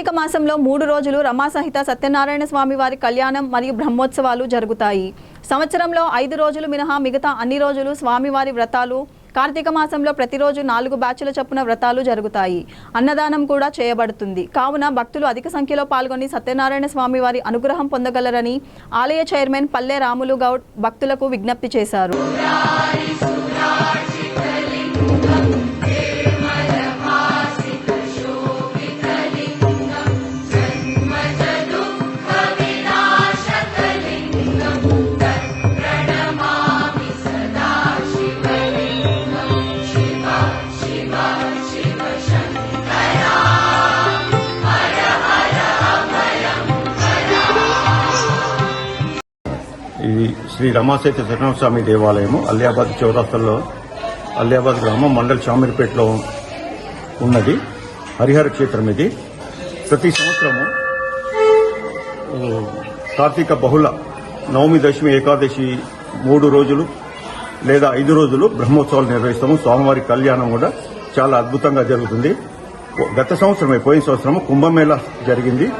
కార్తీక మాసంలో మూడు రోజులు రమాసహిత సత్యనారాయణ స్వామి వారి కళ్యాణం మరియు బ్రహ్మోత్సవాలు జరుగుతాయి. సంవత్సరంలో ఐదు రోజులు మినహా మిగతా అన్ని రోజులు స్వామివారి వ్రతాలు కార్తీక మాసంలో ప్రతిరోజు నాలుగు బ్యాచ్ల చొప్పున వ్రతాలు జరుగుతాయి. అన్నదానం కూడా చేయబడుతుంది. కావున భక్తులు అధిక సంఖ్యలో పాల్గొని సత్యనారాయణ స్వామి వారి అనుగ్రహం పొందగలరని ఆలయ చైర్మన్ పల్లె రాములు గౌడ్ భక్తులకు విజ్ఞప్తి చేశారు. ఇది శ్రీ రమాసేత సత్యనారాయణ దేవాలయము అలియాబాద్ చౌరస్తాలో అలియాబాద్ గ్రామం మండల్ చామిరిపేటలో ఉన్నది. హరిహర క్షేత్రం ఇది. ప్రతి సంవత్సరము కార్తీక బహుళ నవమి దశమి ఏకాదశి మూడు రోజులు లేదా ఐదు రోజులు బ్రహ్మోత్సవాలు నిర్వహిస్తాము. స్వామివారి కళ్యాణం కూడా చాలా అద్భుతంగా జరుగుతుంది. గత సంవత్సరమే పోయిన సంవత్సరం కుంభమేళ జరిగింది.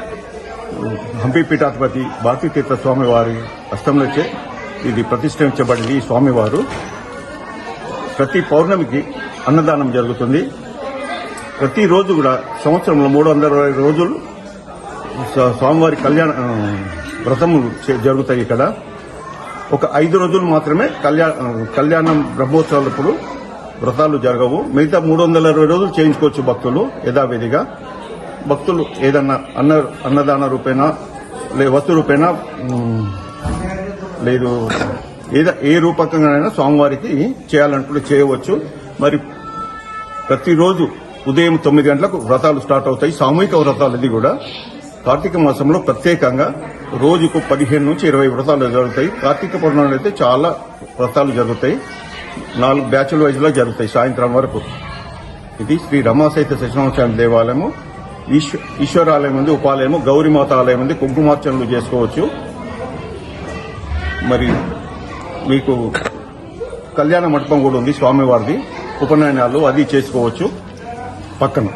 హంపి పీఠాధిపతి భారతీతీర్థ స్వామి వారి హస్తంలోచే ఇది ప్రతిష్ఠించబడింది ఈ స్వామివారు. ప్రతి పౌర్ణమికి అన్నదానం జరుగుతుంది. ప్రతిరోజు కూడా సంవత్సరంలో మూడు వందల రోజులు స్వామివారి కళ్యాణ ఆ, వ్రతములు జరుగుతాయి ఇక్కడ. ఒక ఐదు రోజులు మాత్రమే కళ్యాణ కళ్యాణం బ్రహ్మోత్సవాలప్పుడు వ్రతాలు జరగవు. మిగతా మూడు వందల అరవై రోజులు చేయించుకోవచ్చు భక్తులు యథావిధిగా. భక్తులు ఏదన్నా అన్న అన్నదాన రూపేణా లే వస్తు రూపేణా లేదు. ఏదో ఏ రూపకంగానైనా స్వామివారికి చేయాలనుకుంటే చేయవచ్చు. మరి ప్రతిరోజు ఉదయం తొమ్మిది గంటలకు వ్రతాలు స్టార్ట్ అవుతాయి. సామూహిక వ్రతాలు ఇది కూడా. కార్తీక మాసంలో ప్రత్యేకంగా రోజుకు పదిహేను నుంచి ఇరవై వ్రతాలు జరుగుతాయి. కార్తీక పౌర్ణమి అయితే చాలా వ్రతాలు జరుగుతాయి. నాలుగు బ్యాచ్ల వైజ్లో జరుగుతాయి సాయంత్రం వరకు. ఇది శ్రీ రమాసైత సత్యనారాయణ దేవాలయము. ఈశ్వ- ఈశ్వరాలయం ఉంది ఉపాలయము. గౌరీమాత ఆలయం ఉంది. కుంకుమార్చనలు చేసుకోవచ్చు. మరి మీకు కళ్యాణ మండపం కూడా ఉంది స్వామివారిది. ఉపనయనాలు అది చేసుకోవచ్చు. పక్కన.